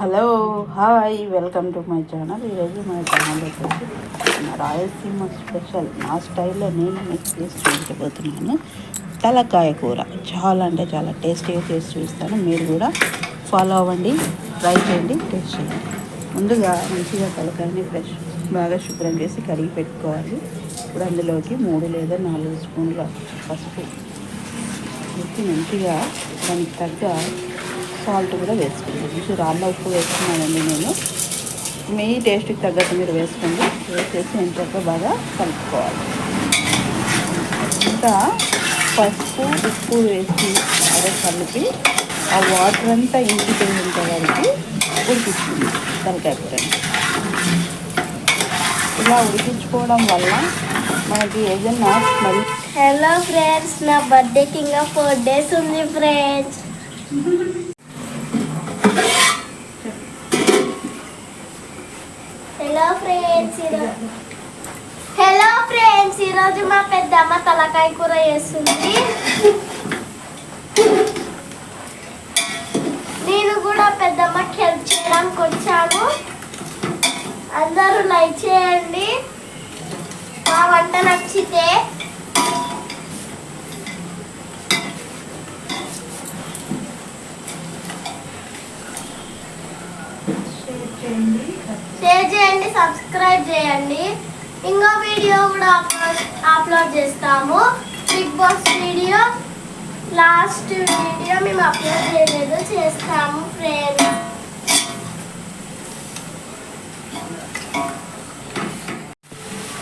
Hello hi welcome to my channel. ఈరోజు మన channel వచ్చేసి మన రాయలసీమ స్పెషల్. నా స్టైల్లో నేను మీకు చేసి చూపించబోతున్నాను. తలకాయ కూర. చాలా అంటే చాలా టేస్టీగా చేసి చూపిస్తాను. మీరు కూడా ఫాలో అవ్వండి ట్రై చేయండి టేస్ట్ చేయండి. ముందుగా మంచిగా తలకాయని ఫ్రెష్ బాగా శుభ్రం చేసి కడిగి పెట్టుకోవాలి. ఇప్పుడు అందులోకి మూడు లేదా నాలుగు స్పూన్ల పసుపు మంచిగా దానికి తగ్గ సాల్ట్ కూడా వేసుకున్నాను కొంచెం రాళ్ళ ఉప్పు వేసుకున్నానండి నేను. మీ టేస్ట్కి తగ్గట్టు మీరు వేసుకోండి. వేసేసి ఎంచక్క బాగా కలుపుకోవాలి. ఇంకా పసుపు ఉప్పు వేసి అదే కలిపి ఆ వాటర్ అంతా ఇంకిపోయేంత వరకు ఉడికిస్తుంది తలకాయ కూరని ఇలా ఉడికించుకోవడం వల్ల మనకి ఏదైనా స్మెల్ హలో ఫ్రెండ్స్ నా బర్త్డేకి ఇంకా ఫోర్ డేస్ ఉంది ఫ్రెండ్స్ హలో ఫ్రెండ్స్ ఈరోజు హలో ఫ్రెండ్స్ ఈరోజు మా పెద్దమ్మ తలకాయ కూర చేస్తుంది. నేను కూడా పెద్దమ్మకి హెల్ప్ చేయడానికి వచ్చాను. అందరూ లైక్ చేయండి. మా వంట నచ్చితే. చేయండి. సబ్స్క్రైబ్ చేయండి. ఇంకో వీడియో కూడా అప్లోడ్ అప్లోడ్ చేస్తాము. Bigg Boss video last video మేము అప్లోడ్ చేయలేదు చేస్తాము ఫ్రెండ్స్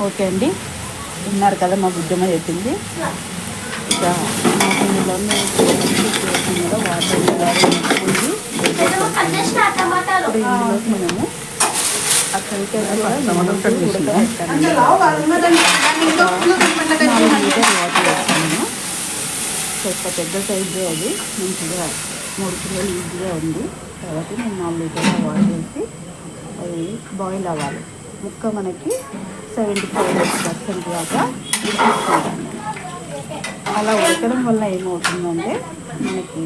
ఓకే అండి. విన్నారు కదా మా బుద్ధమ్మ చెప్పింది. ఇక వాటర్ ఇందులోకి మనము అక్కడికి వాటర్ వేస్తున్నాము ఒక పెద్ద సైజు అది మంచిగా మూడు కిలోలు ఈజీగా ఉంది కాబట్టి నేను నాలుగు లీటర్ల వాటర్ వేసి అది బాయిల్ అవ్వాలి ముక్క మనకి సెవెంటీ ఫైవ్ పర్సెంట్ దాకా ఉడికించుకుంటాను అలా ఉడకడం వల్ల ఏమవుతుందంటే మనకి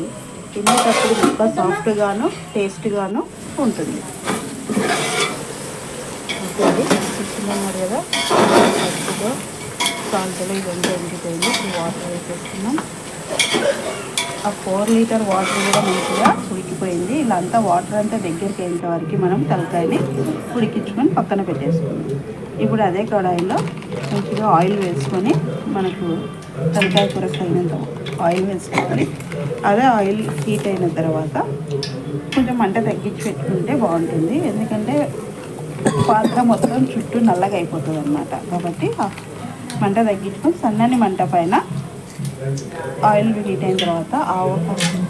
తినేటప్పుడు ముక్క సాఫ్ట్గాను టేస్ట్గాను ఉంటుంది. వేసుకోండి. అండి కదా. పసుపుతో సాల్ట్లో ఇదంతా ఎండిపోయింది. వాటర్ వేసేస్తున్నాం. ఆ ఫోర్ లీటర్ వాటర్ కూడా మంచిగా ఉడికిపోయింది. ఇలా అంతా వాటర్ అంతా దగ్గరికి అయ్యేంత వరకు మనం తలకాయని ఉడికించుకొని పక్కన పెట్టేసుకున్నాం ఇప్పుడు అదే కడాయిలో మంచిగా ఆయిల్ వేసుకొని మనకు తలకాయ కూరకు తగినంత ఆయిల్ వేసుకోవాలి. అదే ఆయిల్ హీట్ అయిన తర్వాత కొంచెం మంట తగ్గించి పెట్టుకుంటే బాగుంటుంది. ఎందుకంటే పాత్ర మొత్తం చుట్టూ నల్లగా అయిపోతుంది అనమాట కాబట్టి మంట తగ్గించుకొని సన్నని మంట పైన ఆయిల్ హీట్ అయిన తర్వాత ఆవు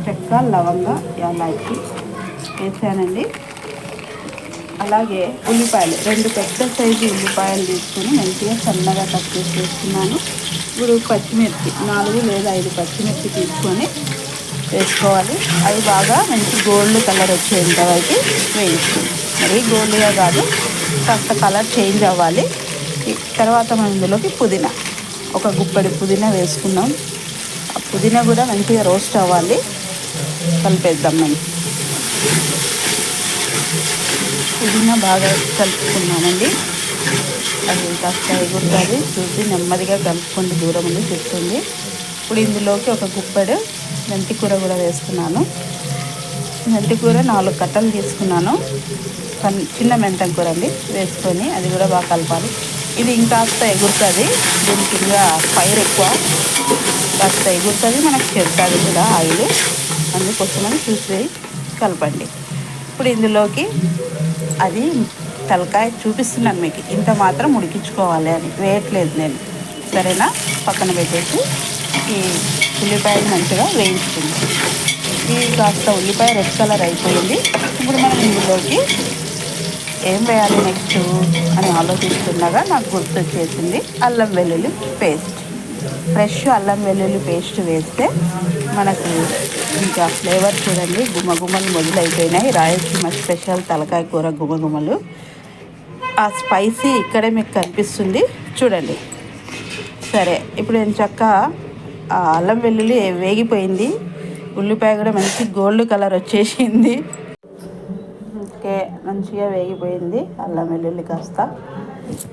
చెక్క లవంగ యాలాచి వేసానండి. అలాగే ఉల్లిపాయలు రెండు పెద్ద సైజు ఉల్లిపాయలు తీసుకొని మంచిగా సన్నగా కట్ చేసి ఇప్పుడు పచ్చిమిర్చి నాలుగు లేదా ఐదు పచ్చిమిర్చి తీసుకొని వేసుకోవాలి. అవి బాగా మంచి గోల్డ్ కలర్ వచ్చేంత వరకు వేయించుకోండి మరీ గోల్డ్గా కాదు. కాస్త కలర్ చేంజ్ అవ్వాలి. తర్వాత మనం ఇందులోకి పుదీనా. ఒక గుప్పడి పుదీనా వేసుకున్నాం ఆ పుదీనా కూడా మంచిగా రోస్ట్ అవ్వాలి. కలిపేద్దాం మనం. పుదీనా బాగా కలుపుకున్నామండి. అది కాస్త ఎగురుతుంది. చూసి నెమ్మదిగా కలుపుకోండి. దూరం ఉంది చెప్తుంది ఇప్పుడు ఇందులోకి ఒక గుప్పెడు మెంతికూర కూడా వేస్తున్నాను మెంతికూర నాలుగు కట్టలు తీసుకున్నాను. చిన్న మెంతం కూర అండి వేసుకొని అది కూడా బాగా కలపాలి. ఇది ఇంకాస్త ఎగురుతుంది. దీనికి ఇంకా ఫైర్ ఎక్కువ. కాస్త ఎగురుతుంది. మనకు చెడుతుంది కూడా ఆయిల్. అందుకోసమని చూసి కలపండి. ఇప్పుడు ఇందులోకి అది తలకాయ చూపిస్తున్నాను మీకు. ఇంత మాత్రం ఉడికించుకోవాలి అని. వేయట్లేదు నేను. సరేనా? పక్కన పెట్టేసి ఈ ఉల్లిపాయలు మంచిగా వేయించుకుంది. ఈ కాస్త ఉల్లిపాయ రెడ్ కలర్ అయిపోయింది. ఇప్పుడు మనం ఇందులోకి ఏం వేయాలి నెక్స్ట్ అని ఆలోచిస్తుండగా నాకు గుర్తొచ్చేసింది అల్లం వెల్లుల్లి పేస్ట్. ఫ్రెష్ అల్లం వెల్లుల్లి పేస్ట్ వేస్తే మనకు ఇంకా ఫ్లేవర్ చూడండి గుమగుమలు మొదలైపోయినాయి. రాయలసీమ స్పెషల్ తలకాయ కూర గుమగుమలు. ఆ స్పైసీ ఇక్కడే మీకు కనిపిస్తుంది. చూడండి. సరే ఇప్పుడు నేను చక్క ఆ అల్లం వెల్లుల్లి వేగిపోయింది. ఉల్లిపాయ కూడా మంచి గోల్డ్ కలర్ వచ్చేసింది. ఓకే మంచిగా వేగిపోయింది. అల్లం వెల్లుల్లి కాస్త.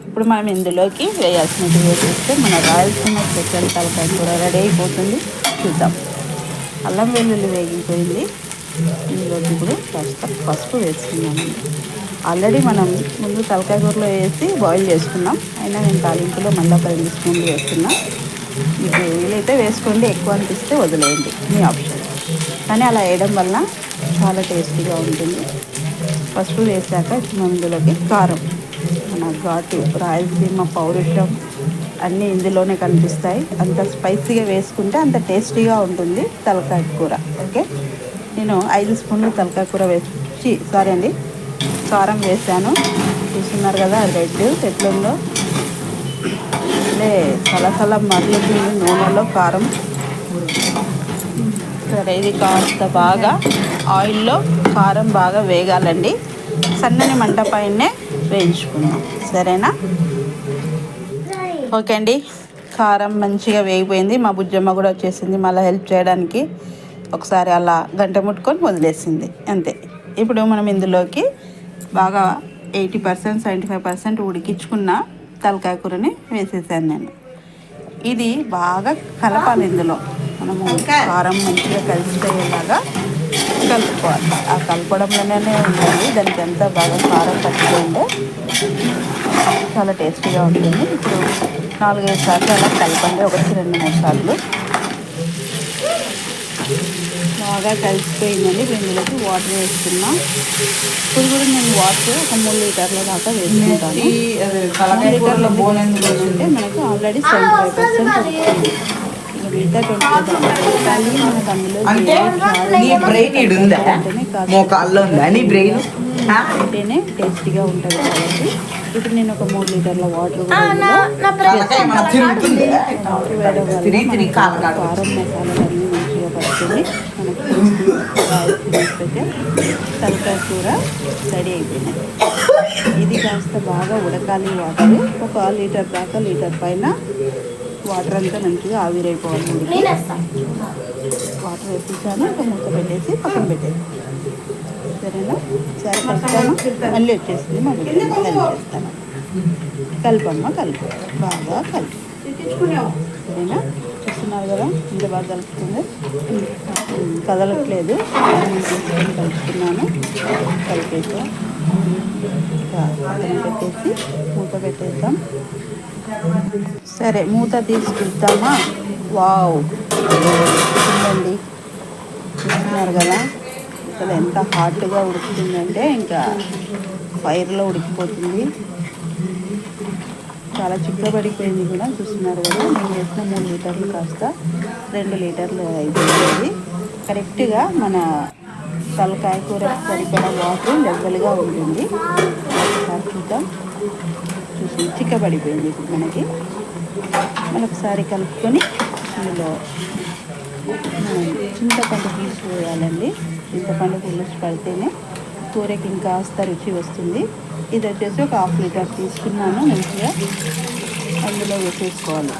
ఇప్పుడు మనం ఇందులోకి వేయాల్సినవి వేసేస్తే మన రాయలసీమ స్పెషల్ తలకాయ కూర రెడీ అయిపోతుంది. చూద్దాం. అల్లం వెల్లుల్లి వేగిపోయింది. ఇందులోకి ఇప్పుడు కాస్త పసుపు వేసుకున్నాము ఆల్రెడీ మనం ముందు తలకాయ కూరలో వేసి బాయిల్ చేసుకున్నాం. అయినా నేను తాలింపులో మళ్ళీ ఒక రెండు స్పూన్లు వేస్తున్నా. మీకు వీలైతే వేసుకోండి. ఎక్కువ అనిపిస్తే వదిలేయండి. మీ ఆప్షన్. కానీ అలా వేయడం వల్ల చాలా టేస్టీగా ఉంటుంది. పసుపు వేసాక ఇప్పుడు ఇందులోకి కారం. మన ఘాటు రాయలసీమ పౌరుషం అన్నీ ఇందులోనే కనిపిస్తాయి. అంత స్పైసీగా వేసుకుంటే అంత టేస్టీగా ఉంటుంది తలకాయ కూర. ఓకే? నేను ఐదు స్పూన్లు తలకాయ కూర వేసి సారీ అండి కారం వేసాను. చూస్తున్నారు కదా రెడ్ పెట్లంలో అంటే సలసల మరుగుతుంది నూనెలో కారం. సరే ఇది కాస్త బాగా ఆయిల్లో కారం బాగా వేగాలండి. సన్నని మంట పైనే వేయించుకుందాం. సరేనా? ఓకే అండి. కారం మంచిగా వేగిపోయింది. మా బుజ్జమ్మ కూడా వచ్చేసింది మళ్ళీ హెల్ప్ చేయడానికి. ఒకసారి అలా గంట ముట్టుకొని వదిలేసింది. అంతే. ఇప్పుడు మనం ఇందులోకి బాగా eighty percent seventy five percent ఉడికించుకున్న తలకాయ కూరని వేసేసాను నేను. ఇది బాగా కలపాలి ఇందులో. మనము కారం మంచిగా కలిసిపోయేలాగా కలుపుకోవాలి ఆ కలపడంలోనే ఉండాలి దానికి అంతా బాగా కారం పట్టుకుంటే చాలా టేస్టీగా ఉంటుంది. ఇప్పుడు నాలుగైదు సార్లు అలా కలపండి. ఒకటి రెండు మూడు సార్లు. బాగా కలిసిపోయిందండి. ఇందులోకి వాటర్ వేసుకున్నాం ఇప్పుడు కూడా నేను వాటర్ ఒక మూడు లీటర్ల దాకా వేసుకుంటాను. లీటర్ల బోనెన్ అంటే మనకు ఆల్రెడీ సెవెంటీ ఫైవ్ పర్సెంట్ అంటే నీ బ్రెయిన్ ఈడు ఉందా మోకాల్లో ఉందా నీ బ్రెయిన్ టేస్టీగా ఉంటుంది కాబట్టి ఇప్పుడు నేను ఒక మూడు లీటర్ల వాటర్. కారం మసాలాలన్నీ మంచిగా పడుతుంది. మనకు తలకాయ కూర రెడీ అయిపోయినాయి ఇది కాస్త బాగా ఉడకాలి వాటర్. ఒక లీటర్ దాకా లీటర్ పైన వాటర్ అంతా మంచిగా ఆవిరైపోవాలి వాటర్ వేసేసాను ఇంకా మూత పెట్టేసి పక్కన పెట్టేసి సరేనా? సరే కలుపుతాను. మళ్ళీ వచ్చేసింది మళ్ళీ కలిపేస్తాను కలపమ్మ కలుపు. బాగా కలుపు. సరేనా? చూస్తున్నారు కదా ఇంత బాగా కలుపుతుంది. కదలట్లేదు. కలుపుతున్నాను. కలిపేసా పెట్టేసి మూత పెట్టేద్దాం. సరే మూత తీసి చూద్దామా వావ్. చూడండి. చూస్తున్నారు కదా? అసలు ఎంత హాట్గా ఉడుకుతుందంటే ఇంకా ఫైర్లో ఉడికిపోతుంది. చాలా చిక్కబడిపోయింది కూడా చూస్తున్నారు కదా? నేను వేసిన మూడు లీటర్లు కాస్త రెండు లీటర్లు అయిపోయింది. కరెక్ట్గా మన తలకాయ కూర సరిపడా వాటర్ లెవెల్గా ఉంటుంది. చూద్దాం. చూసి చిక్కబడిపోయింది ఇప్పుడు మనకి మరొకసారి కలుపుకొని ఇందులో మనం చింతపండు పులుసు వేయాలండి చింతపండు పులుసు పడితేనే కూరకి ఇంకాస్త రుచి వస్తుంది. ఇది వచ్చేసి ఒక హాఫ్ లీటర్ తీసుకున్నాను మంచిగా. అందులో వేసేసుకోవాలి.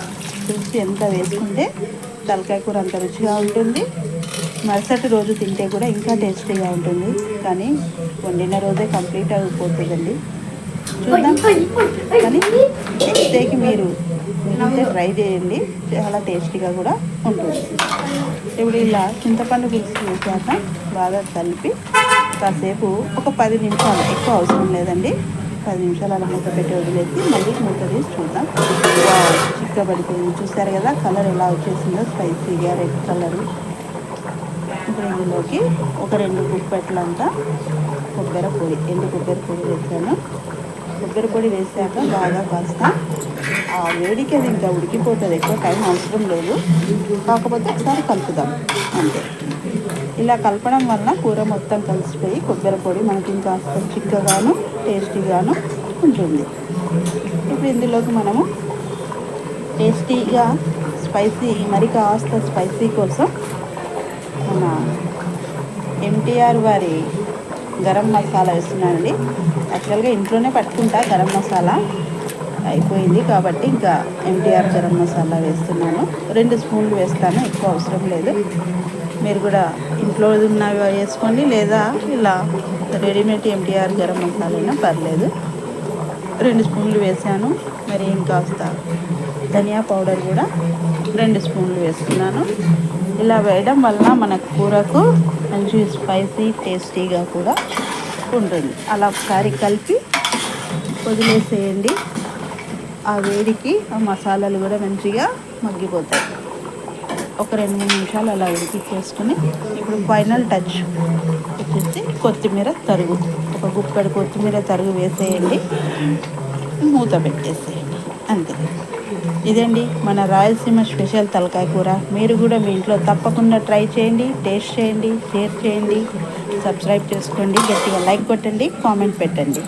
పులుసు ఎంత వేసుకుంటే తలకాయ కూర అంత రుచిగా ఉంటుంది. మరుసటి రోజు తింటే కూడా ఇంకా టేస్టీగా ఉంటుంది. కానీ వండిన రోజే కంప్లీట్ అయిపోతుందండి. చూద్దాం కానీ నెక్స్ట్ డేకి మీరు మీరైతే ట్రై చేయండి. చాలా టేస్టీగా కూడా ఉంటుంది. ఇప్పుడు ఇలా చింతపండు పులుసు వేసాక బాగా కలిపి కాసేపు ఒక పది నిమిషాలు ఎక్కువ అవసరం లేదండి. పది నిమిషాలు అలా మూత పెట్టి వదిలేసి మళ్ళీ మూత తీసి చూద్దాం. చిక్కబడిపోయింది. చూస్తారు కదా కలర్ ఎలా వచ్చేసిందో స్పైసీగా రెడ్ కలరు. ఇప్పుడు ఇందులోకి ఒక రెండు గుప్పెట్లంతా కొబ్బరి పొడి ఎండు కొబ్బరి పొడి వేసాను. కొబ్బరి పొడి వేసాక బాగా కాస్త ఆ వేడికి అది ఇంకా ఉడికిపోతుంది. ఎక్కువ టైం అవసరం లేదు. కాకపోతే ఒకసారి కలుపుదాం. అంతే. ఇలా కలపడం వల్ల కూర మొత్తం కలిసిపోయి కొబ్బరి పొడి మనకి ఇంకా చిక్కగాను టేస్టీగాను ఉంటుంది. ఇప్పుడు ఇందులోకి మనము టేస్టీగా స్పైసీ మరి కాస్త స్పైసీ కోసం మన ఎంటీఆర్ వారి గరం మసాలా వేస్తున్నానండి. యాక్చువల్గా ఇంట్లోనే పట్టుకుంటా గరం మసాలా అయిపోయింది కాబట్టి ఇంకా ఎన్టీఆర్ గరం మసాలా వేస్తున్నాను. రెండు స్పూన్లు వేస్తాను ఎక్కువ అవసరం లేదు. మీరు కూడా ఇంట్లో ఉన్నవి వేసుకోండి లేదా ఇలా రెడీమేడ్ ఎంటీఆర్ గరం మసాలా పర్లేదు. రెండు స్పూన్లు వేసాను మరి ఇంకాస్త ధనియా పౌడర్ కూడా రెండు స్పూన్లు వేస్తున్నాను. ఇలా వేయడం వలన మన కూరకు మంచి స్పైసీ టేస్టీగా కూడా ఉంటుంది. అలా ఒకసారి కలిపి వదిలేసేయండి. ఆ వేడికి ఆ మసాలాలు కూడా మంచిగా మగ్గిపోతాయి. ఒక రెండు మూడు నిమిషాలు అలా ఉడికిచ్చేసుకుని ఇప్పుడు ఫైనల్ టచ్ వచ్చేసి కొత్తిమీర తరుగు. ఒక గుప్పెడు కొత్తిమీర తరుగు వేసేయండి. మూత పెట్టేసేయండి. అంతే. ఇదండి మన రాయలసీమ స్పెషల్ తలకాయ కూర. మీరు కూడా మీ ఇంట్లో తప్పకుండా ట్రై చేయండి టేస్ట్ చేయండి షేర్ చేయండి. సబ్స్క్రైబ్ చేసుకోండి గట్టిగా లైక్ కొట్టండి కామెంట్ పెట్టండి.